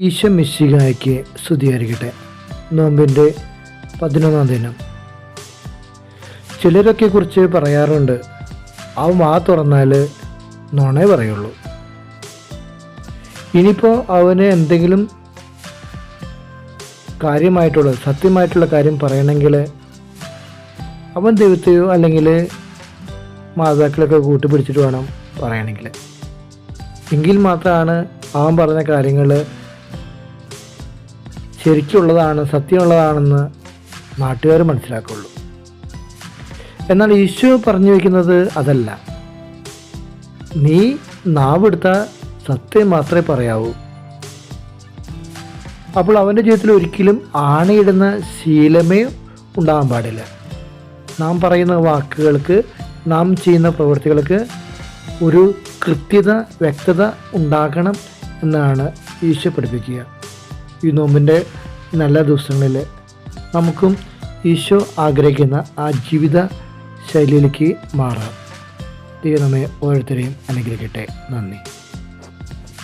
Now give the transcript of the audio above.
ഈശോ മിശിഹായ്ക്ക് സ്തുതിയായിരിക്കട്ടെ. നോമ്പിന്റെ പതിനൊന്നാം ദിനം. ചിലരൊക്കെ കുറിച്ച് പറയാറുണ്ട് അവ മാ തുറന്നാൽ നോണേ പറയുള്ളൂ. ഇനിയിപ്പോൾ അവന് എന്തെങ്കിലും കാര്യമായിട്ടുള്ള സത്യമായിട്ടുള്ള കാര്യം പറയണമെങ്കിൽ അവൻ ദൈവത്തെയോ അല്ലെങ്കിൽ മാതാക്കളൊക്കെ കൂട്ടിപ്പിടിച്ചിട്ട് വേണം പറയണമെങ്കിൽ എങ്കിൽ മാത്രമാണ് അവൻ പറഞ്ഞ കാര്യങ്ങൾ ശരിക്കുള്ളതാണ് സത്യമുള്ളതാണെന്ന് നാട്ടുകാർ മനസ്സിലാക്കുള്ളൂ. എന്നാൽ ഈശോ പറഞ്ഞു വയ്ക്കുന്നത് അതല്ല. നീ നാവെടുത്ത സത്യം മാത്രമേ പറയാവൂ. അപ്പോൾ അവന്റെ ജീവിതത്തിൽ ഒരിക്കലും ആണയിടുന്ന ശീലമേ ഉണ്ടാകാൻ പാടില്ല. നാം പറയുന്ന വാക്കുകൾക്ക് നാം ചെയ്യുന്ന പ്രവൃത്തികൾക്ക് ഒരു കൃത്യത വ്യക്തത ഉണ്ടാക്കണം എന്നാണ് ഈശോ പഠിപ്പിക്കുക. ഈ നോമ്പിന്റെ നല്ല ദിവസങ്ങളിൽ നമുക്കും ഈശോ ആഗ്രഹിക്കുന്ന ആ ജീവിത ശൈലിയിലേക്ക് മാറാം. ദൈവം നമ്മെ ഓരോരുത്തരെയും അനുഗ്രഹിക്കട്ടെ. നന്ദി.